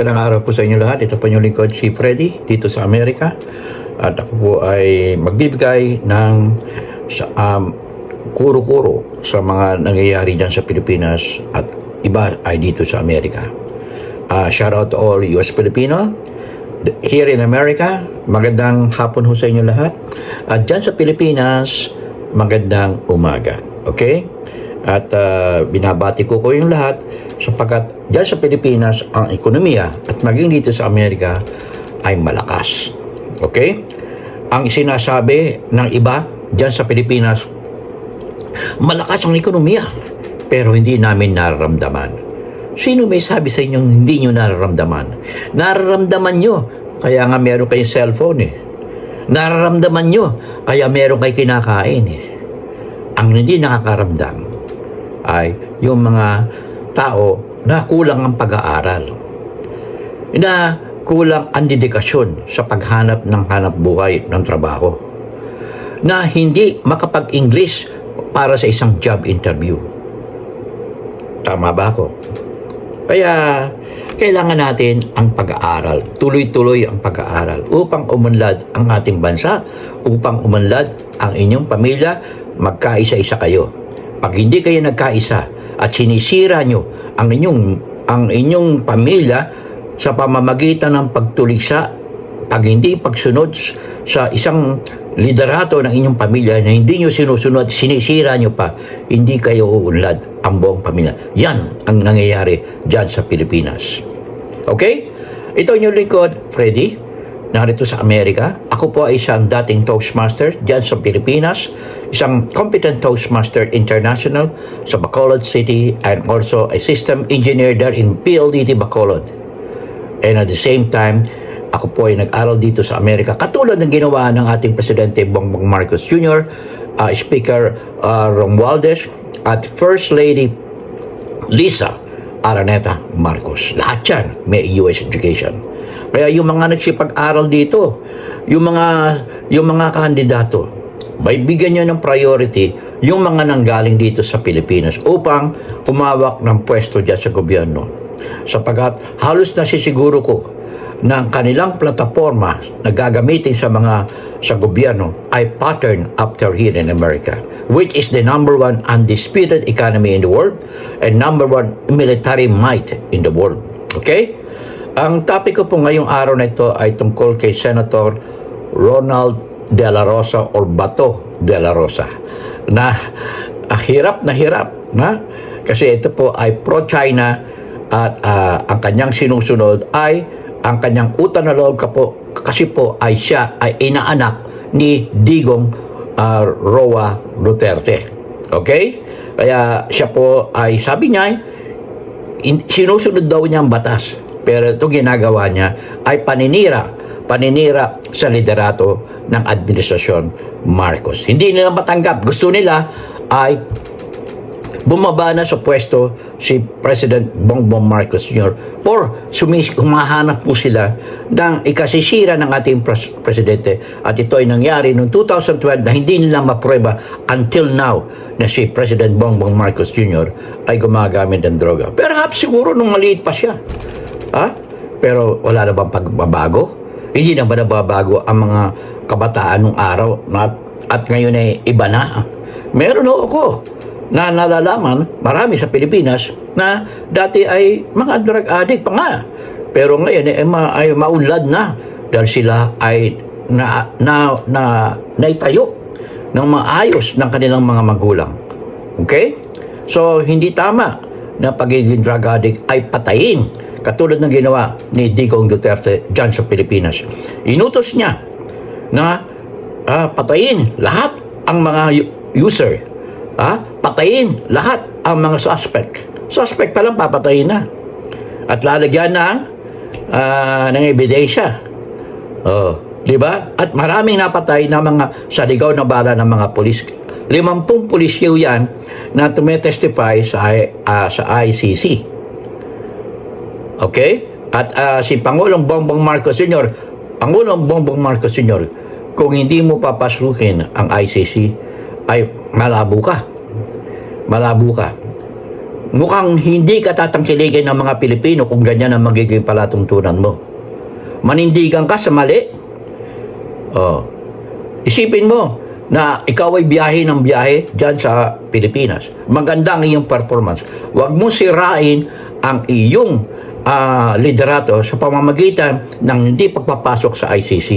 Magandang araw po sa inyo lahat. Ito po yung lingkod si Freddy dito sa Amerika. At ako po ay magbibigay ng sa, um, kuro-kuro sa mga nangyayari dyan sa Pilipinas at iba ay dito sa Amerika. Uh, shout out to all US Filipino here in America. Magandang hapon ho sa inyo lahat. At dyan sa Pilipinas, magandang umaga. Okay? At uh, binabati ko ko yung lahat sapagkat dyan sa Pilipinas ang ekonomiya at maging dito sa Amerika ay malakas. Okay? Ang sinasabi ng iba dyan sa Pilipinas, malakas ang ekonomiya pero hindi namin nararamdaman. Sino may sabi sa inyong hindi nyo nararamdaman? Nararamdaman nyo, kaya nga meron kayong cellphone eh. Nararamdaman nyo, kaya meron kayo kinakain eh. Ang hindi nakakaramdam ay yung mga tao na kulang ang pag-aaral. Na kulang ang dedikasyon sa paghanap ng hanap buhay ng trabaho. Na hindi makapag-English para sa isang job interview. Tama ba ako? Kaya kailangan natin ang pag-aaral, tuloy-tuloy ang pag-aaral upang umunlad ang ating bansa, upang umunlad ang inyong pamilya, magkaisa-isa kayo. Pag hindi kayo nagkaisa at sinisira nyo ang inyong, ang inyong pamilya sa pamamagitan ng pagtuligsa, pag hindi pagsunod sa isang liderato ng inyong pamilya na hindi nyo sinusunod, sinisira nyo pa, hindi kayo uunlad ang buong pamilya. Yan ang nangyayari dyan sa Pilipinas. Okay? Ito yung lingkod, Freddy narito sa Amerika. Ako po ay isang dating Toastmaster dyan sa Pilipinas, isang competent Toastmaster International sa Bacolod City and also a system engineer there in PLDT Bacolod. And at the same time, ako po ay nag-aral dito sa Amerika katulad ng ginawa ng ating Presidente Bongbong Marcos Jr., uh, Speaker uh, Romualdez at First Lady Lisa Araneta Marcos. Lahat yan may US education. Kaya yung mga nagsipag-aral dito, yung mga yung mga kandidato, may bigyan nyo ng priority yung mga nanggaling dito sa Pilipinas upang humawak ng pwesto dyan sa gobyerno. Sapagat halos nasisiguro ko na ang kanilang plataforma na gagamitin sa mga sa gobyerno ay pattern after here in America, which is the number one undisputed economy in the world and number one military might in the world. Okay? Ang topic ko po ngayong araw na ito ay tungkol kay Senator Ronald De La Rosa or Bato De La Rosa na ah, hirap na hirap na kasi ito po ay pro-China at ah, ang kanyang sinusunod ay ang kanyang utang na loob ka po, kasi po ay siya ay inaanak ni Digong ah, Roa Duterte. Okay? Kaya siya po ay sabi niya in, sinusunod daw niya ang batas. Pero ito ginagawa niya ay paninira, paninira sa liderato ng administrasyon Marcos. Hindi nila matanggap. Gusto nila ay bumaba na sa pwesto si President Bongbong Marcos Jr. or sumis humahanap po sila ng ikasisira ng ating pres- presidente at ito ay nangyari noong 2012 na hindi nila maprueba until now na si President Bongbong Marcos Jr. ay gumagamit ng droga. Perhaps siguro nung maliit pa siya. Ha? Pero wala na bang pagbabago? Hindi na ba nababago ang mga kabataan nung araw at, at ngayon ay iba na? Meron ho ako na nalalaman, marami sa Pilipinas, na dati ay mga drug addict pa nga. Pero ngayon ay, ma, ay maunlad na dahil sila ay na, na, na, naitayo ng maayos ng kanilang mga magulang. Okay? So, hindi tama na pagiging drug addict ay patayin katulad ng ginawa ni Digong Duterte dyan sa Pilipinas. Inutos niya na ah, patayin lahat ang mga user Ha? Patayin lahat ang mga suspect. Suspect pa lang papatayin na. At lalagyan ng ah, ng ebidensya. Oh, di ba? At maraming napatay na mga sa ligaw na bala ng mga pulis. Limampung pulisyo yan na tumetestify sa, ah, sa ICC. Okay? At ah, si Pangulong Bongbong Marcos Sr., Pangulong Bongbong Marcos Sr., kung hindi mo papasukin ang ICC, ay malabo ka. Malabo ka. mukhang hindi ka tatangkiligin ng mga Pilipino kung ganyan ang magiging palatuntunan mo. Manindigan ka sa mali. Oh. Isipin mo na ikaw ay biyahe ng biyahe dyan sa Pilipinas. Maganda ang iyong performance. Huwag mo sirain ang iyong ah, liderato sa pamamagitan ng hindi pagpapasok sa ICC.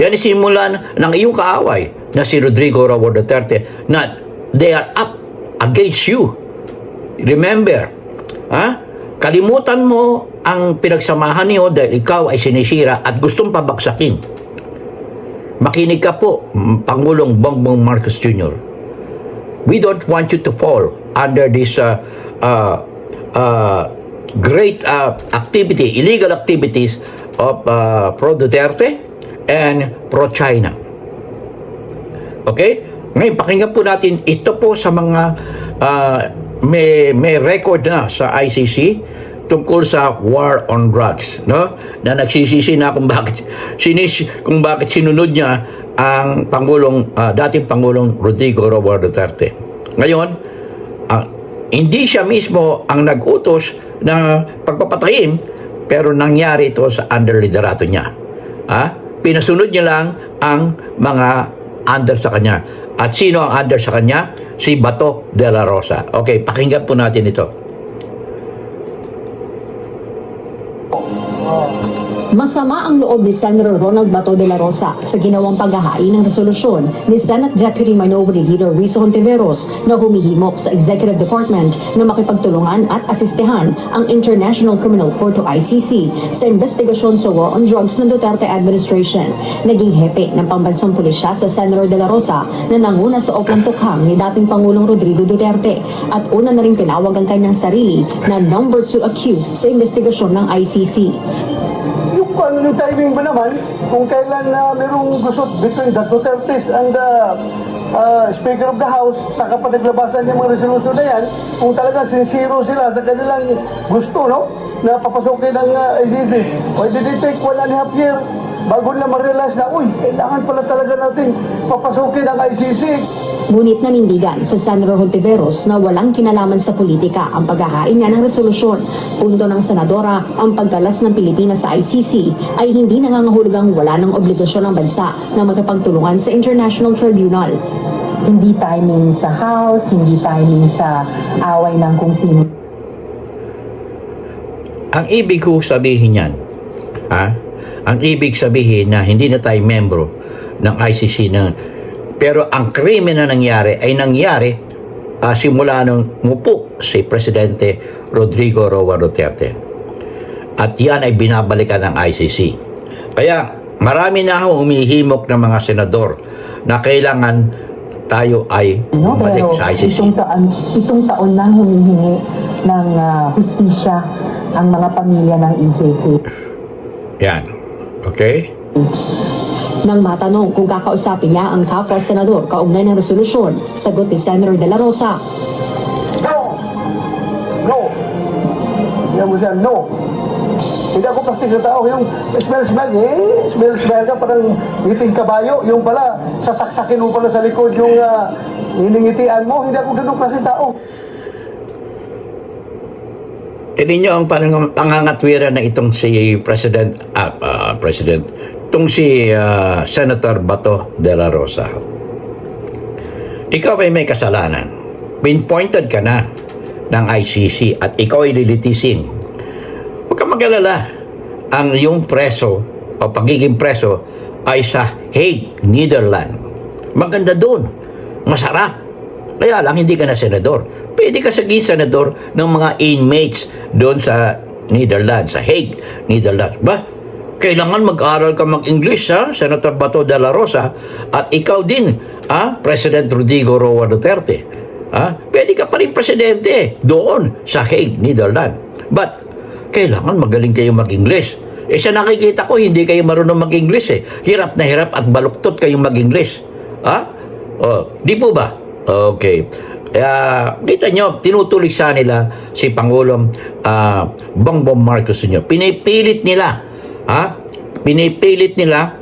Yan isimulan ng iyong kaaway na si Rodrigo Roa Duterte na they are up against you. Remember, ha? Kalimutan mo ang pinagsamahan niyo dahil ikaw ay sinisira at gustong pabagsakin. Makinig ka po, mm, Pangulong Bongbong Marcos Jr. We don't want you to fall under this uh, uh, uh, great uh, activity, illegal activities of uh, pro-Duterte and pro-China. Okay? Ngayon, pakinggan po natin ito po sa mga ah, may, may record na sa ICC tungkol sa war on drugs, no? Na nagsisisi na kung bakit sinis kung bakit sinunod niya ang pangulong ah, dating pangulong Rodrigo Roa Duterte. Ngayon, ang hindi siya mismo ang nag-utos na pagpapatayin pero nangyari ito sa under liderato niya. Ha? Pinasunod niya lang ang mga under sa kanya. At sino ang under sa kanya? Si Bato de la Rosa. Okay, pakinggan po natin ito. Masama ang loob ni Senator Ronald Bato de la Rosa sa ginawang paghahain ng resolusyon ni Senate Deputy Minority Leader Rizzo Hontiveros na humihimok sa Executive Department na makipagtulungan at asistehan ang International Criminal Court o ICC sa investigasyon sa war on drugs ng Duterte administration. Naging hepe ng pambansang pulisya sa Senator de la Rosa na nanguna sa Oakland Tukhang ni dating Pangulong Rodrigo Duterte at una na rin tinawag ang kanyang sarili na number 2 accused sa investigasyon ng ICC. Yung timing ba naman, kung kailan na merong gusot between the Dutertes and the uh, Speaker of the House, saka pa naglabasan yung mga resolution na yan, kung talaga sincero sila sa kanilang gusto, no? Na papasukin ng uh, ICC. Why did it take one and a half year bago na ma-realize na, uy, kailangan pala talaga natin papasukin ang ICC. Ngunit nanindigan sa Senator Hontiveros na walang kinalaman sa politika ang paghahain niya ng resolusyon. Punto ng senadora, ang pagkalas ng Pilipinas sa ICC ay hindi nangangahulugang wala ng obligasyon ng bansa na magkapagtulungan sa International Tribunal. hindi timing sa house, hindi timing sa away ng kung sino. Ang ibig ko sabihin yan, ha? Ang ibig sabihin na hindi na tayo membro ng ICC na pero ang krimen na nangyari ay nangyari ah, simula nung mupo si Presidente Rodrigo Roa Duterte. At yan ay binabalikan ng ICC. Kaya marami na ako umihimok ng mga senador na kailangan tayo ay No? bumalik Pero sa ICC. itong taon, itong taon nang humihingi ng ah, hustisya ang mga pamilya ng EJK. Yan. Okay? Nang matanong kung kakausapin niya ang kapwa senador kaugnay ng resolusyon, sagot ni Senator De La Rosa, No! No! Yan mo siya, no! Hindi ako plastic na tao. Yung smell-smell, eh, smell-smell ka, parang ngiting kabayo. Yung pala, sasaksakin mo pala sa likod yung uh, hiningitian mo. Hindi ako ganun klase tao. Tignan niyo ang pangang- pangangatwiran na itong si President, ah, ah, President, itong si ah, Senator Bato de la Rosa. Ikaw ay may kasalanan. Pinpointed ka na ng ICC at ikaw ay lilitisin. Huwag kang mag-alala. Ang iyong preso o pagiging preso ay sa Hague, Netherlands. Maganda doon. Masarap. Kaya lang hindi ka na senador. Pwede ka saging senador ng mga inmates doon sa Netherlands, sa Hague, Netherlands. Ba? Kailangan mag-aral ka mag-English, ha? Senator Bato de la Rosa. At ikaw din, ha? President Rodrigo Roa Duterte. Ha? Pwede ka pa rin presidente doon sa Hague, Netherlands. But, kailangan magaling kayo mag-English. Eh sa nakikita ko, hindi kayo marunong mag-English eh. Hirap na hirap at baluktot kayong mag-English. Ha? Oh, di po ba? Okay. Kaya, kita nyo, tinutulik sa nila si Pangulong ah, Bongbong Marcos Jr. Pinipilit nila, ha? Pinipilit nila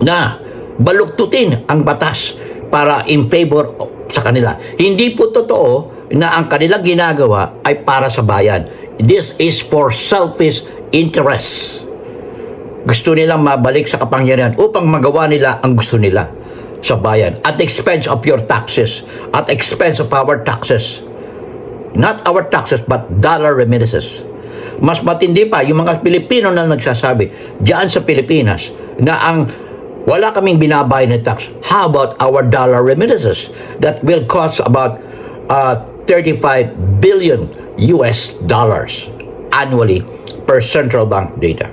na baluktutin ang batas para in favor sa kanila. Hindi po totoo na ang kanilang ginagawa ay para sa bayan. This is for selfish interests. Gusto nilang mabalik sa kapangyarihan upang magawa nila ang gusto nila sa bayan at expense of your taxes, at expense of our taxes. Not our taxes, but dollar remittances. Mas matindi pa, yung mga Pilipino na nagsasabi diyan sa Pilipinas na ang wala kaming binabayad na tax. How about our dollar remittances that will cost about uh, 35 billion US dollars annually per central bank data.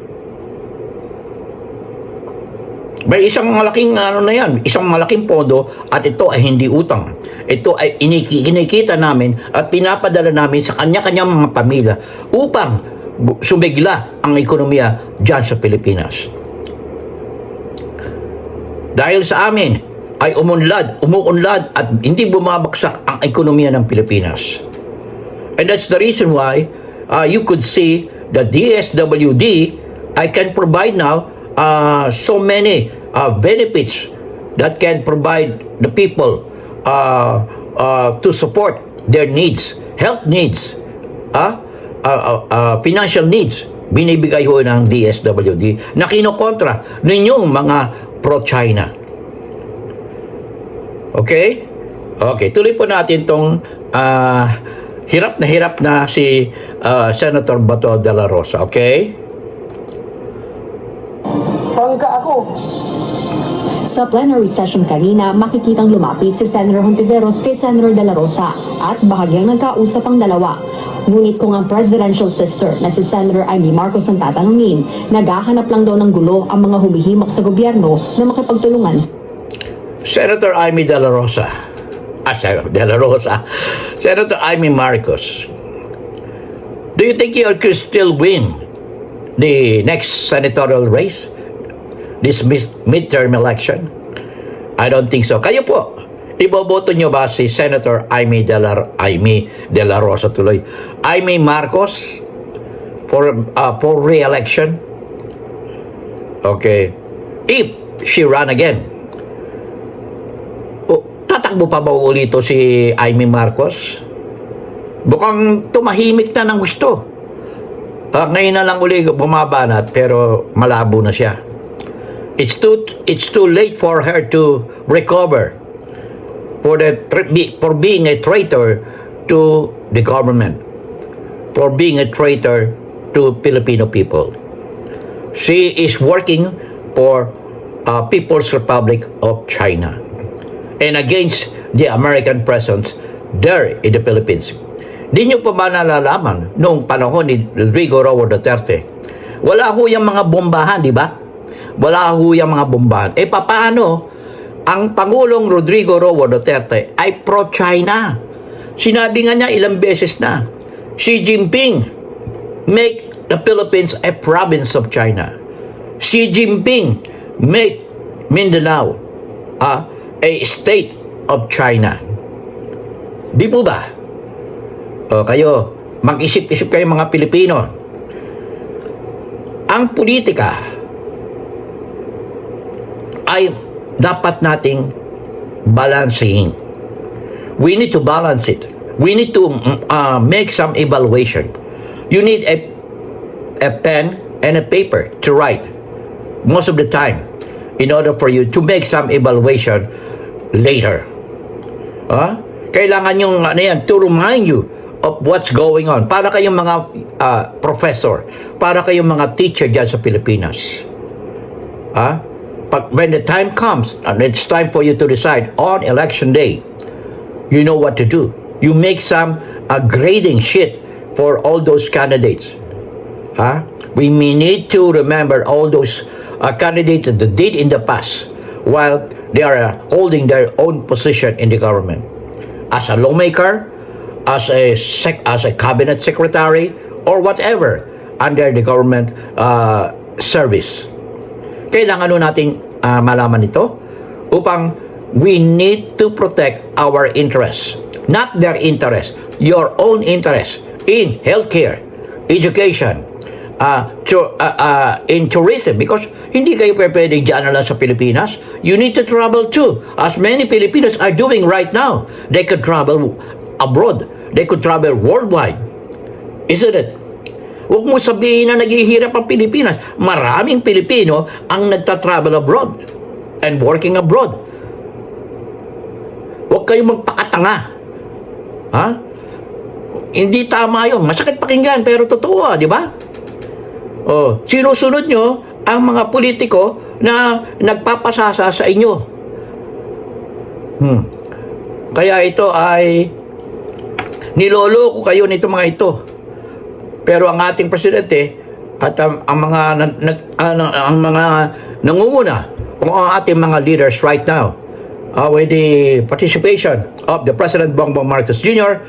May isang malaking ano na yan, isang malaking pondo at ito ay hindi utang. Ito ay iniki- kinikita namin at pinapadala namin sa kanya-kanyang mga pamilya upang sumigla ang ekonomiya dyan sa Pilipinas. Dahil sa amin ay umunlad, umuunlad at hindi bumabaksak ang ekonomiya ng Pilipinas. And that's the reason why uh, you could see the DSWD I can provide now uh, so many uh, benefits that can provide the people uh, uh, to support their needs, health needs, uh, uh, uh, uh, financial needs, binibigay ho ng DSWD na kinokontra ninyong mga pro-China. Okay? Okay, tuloy po natin tong ah, hirap na hirap na si ah, Senator Bato de la Rosa, okay? Pangka ako. Sa plenary session kanina, makikitang lumapit si Senator Hontiveros kay Senator De La Rosa at bahagyang nagkausap ang dalawa. Ngunit kung ang presidential sister na si Senator Amy Marcos ang tatanungin, naghahanap lang daw ng gulo ang mga humihimok sa gobyerno na makipagtulungan Senator Amy de la Rosa. Ah, de la Rosa. Senator Amy Marcos. Do you think you could still win the next senatorial race? This midterm election? I don't think so. Kayo po, iboboto nyo ba si Senator Amy de la, Amy de la Rosa tuloy? Amy Marcos for, uh, for re-election? Okay. If she run again, o, tatakbo pa ba ulit ito si Amy Marcos? Bukang tumahimik na ng gusto. Ah, ngayon na lang uli bumabanat pero malabo na siya. It's too it's too late for her to recover for the for being a traitor to the government for being a traitor to Filipino people. She is working for uh, People's Republic of China and against the American presence there in the Philippines. Di nyo pa ba nalalaman noong panahon ni Rodrigo Roa Duterte? Wala ho yung mga bombahan, di ba? Wala ho yung mga bombahan. Eh paano ang Pangulong Rodrigo Roa Duterte ay pro-China? Sinabi nga niya ilang beses na, Xi Jinping, make the Philippines a province of China. Xi Jinping, make Mindanao ah, a state of China. Di po ba? O kayo, mag-isip-isip kayo mga Pilipino. Ang politika ay dapat nating balansehin. We need to balance it. We need to mm, uh, make some evaluation. You need a, a pen and a paper to write most of the time in order for you to make some evaluation later. Ah? Kailangan yung ano yan, to remind you of what's going on. Para kayong mga ah, professor, para kayong mga teacher dyan sa Pilipinas. Ah? Pag, when the time comes, and it's time for you to decide on election day, you know what to do. You make some uh, grading sheet for all those candidates. Huh? We may need to remember all those uh, candidates that did in the past while they are uh, holding their own position in the government. As a lawmaker, as a sec- as a cabinet secretary, or whatever under the government uh, service. Kailangan nun nating uh, malaman ito upang we need to protect our interests, not their interests, your own interests in healthcare, education, uh, to, uh, uh, in tourism because hindi kayo pwedeng dyan lang sa Pilipinas. You need to travel too. As many Filipinos are doing right now. They could travel abroad they could travel worldwide. Isn't it? Huwag mo sabihin na naghihirap ang Pilipinas. Maraming Pilipino ang nagta-travel abroad and working abroad. Huwag kayong magpakatanga. Ha? Hindi tama yun. Masakit pakinggan, pero totoo, ah, di ba? Oh, sinusunod nyo ang mga politiko na nagpapasasa sa inyo. Hmm. Kaya ito ay niloloko kayo nito mga ito. Pero ang ating presidente at ang, ang mga nag, nag- ano, ang mga nangunguna o ang ating mga leaders right now uh, with the participation of the President Bongbong Marcos Jr.,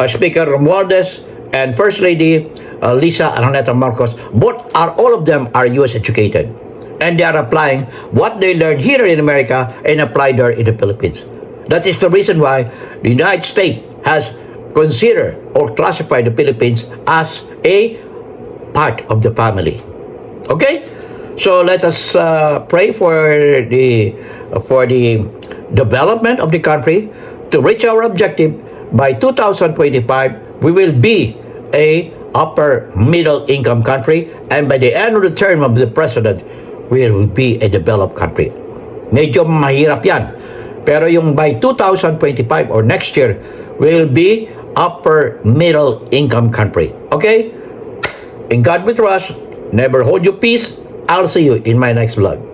uh, Speaker Romualdez, and First Lady uh, Lisa Araneta Marcos, both are all of them are U.S. educated. And they are applying what they learned here in America and apply there in the Philippines. That is the reason why the United States has considered or classified the Philippines as a part of the family. Okay? So let us uh, pray for the for the development of the country to reach our objective by 2025 we will be a upper middle income country and by the end of the term of the president we will be a developed country. Medyo mahirap 'yan. Pero yung by 2025 or next year will be upper middle income country. Okay? In God we trust. Never hold your peace. I'll see you in my next vlog.